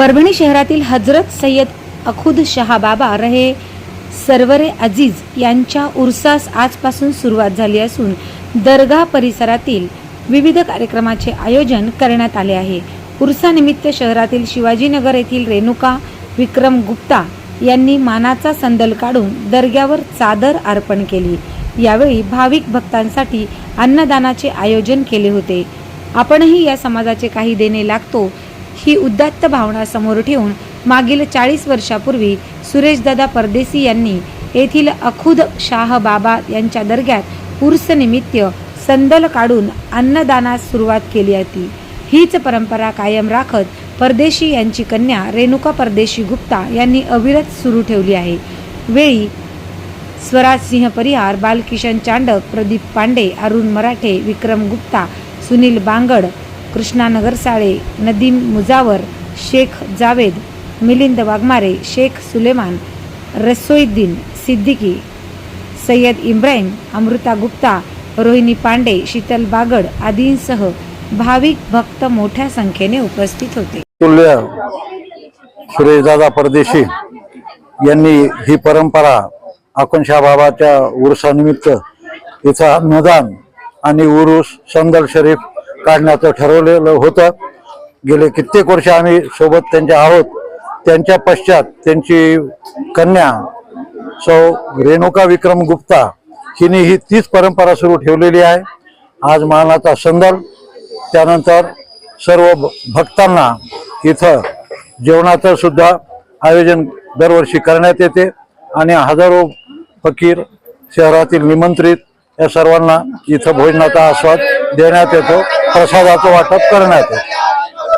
परभणी शहरातील हजरत सय्यद अखुद शहा बाबा रहे सरवरे अजीज यांच्या उर्सास आजपासून सुरुवात झाली असून दर्गा परिसरातील विविध कार्यक्रमाचे आयोजन करण्यात आले आहे. उर्सानिमित्त शहरातील शिवाजीनगर येथील रेणुका विक्रम गुप्ता यांनी मानाचा संदल काढून दर्ग्यावर चादर अर्पण केली. यावेळी भाविक भक्तांसाठी अन्नदानाचे आयोजन केले होते. आपणही या समाजाचे काही देणे लागतो ही उदात्त भावना समोर ठेवून मागील चाळीस वर्षापूर्वी सुरेशदादा परदेसी यांनी येथील अखुद शाह बाबा यांच्या दर्ग्यात उर्सनिमित्त संदल काढून अन्नदानास सुरुवात केली होती. हीच परंपरा कायम राखत परदेशी यांची कन्या रेणुका परदेशी गुप्ता यांनी अविरत सुरू ठेवली आहे. वेळी स्वराज सिंह परिहार बालकिशन चांडक प्रदीप पांडे अरुण मराठे विक्रम गुप्ता सुनील बांगड कृष्णानगर साळे नदीम मुजावर शेख जावेद मिलिंद वाघमारे शेख सुलेमान रसोईद्दीन सिद्दीकी सय्यद इब्राहिम अमृता गुप्ता रोहिणी पांडे शीतल बागड आदींसह भाविक भक्त मोठ्या संख्येने उपस्थित होते. तुल्य सुरेशदादा परदेशी यांनी ही परंपरा आकुंशा बाबाच्या उरुसानिमित्त इथं अन्नदान आणि उरुस संदल शरीफ काढण्याचं ठरवलेलं होतं. गेले कित्येक वर्ष आम्ही सोबत त्यांच्या आहोत. त्यांच्या पश्चात त्यांची कन्या सौ रेणुका विक्रम गुप्ता हिने ही तीच परंपरा सुरू ठेवलेली आहे. आज मानाचा संदल त्यानंतर सर्व भ- भक्तांना इथं जेवणाचं सुद्धा आयोजन दरवर्षी करण्यात येते आणि हजारो फकीर शहरातील निमंत्रित या सर्वांना इथं भोजनाचा आस्वाद देण्यात येतो. प्रसादाचं वाटप करण्यात येतं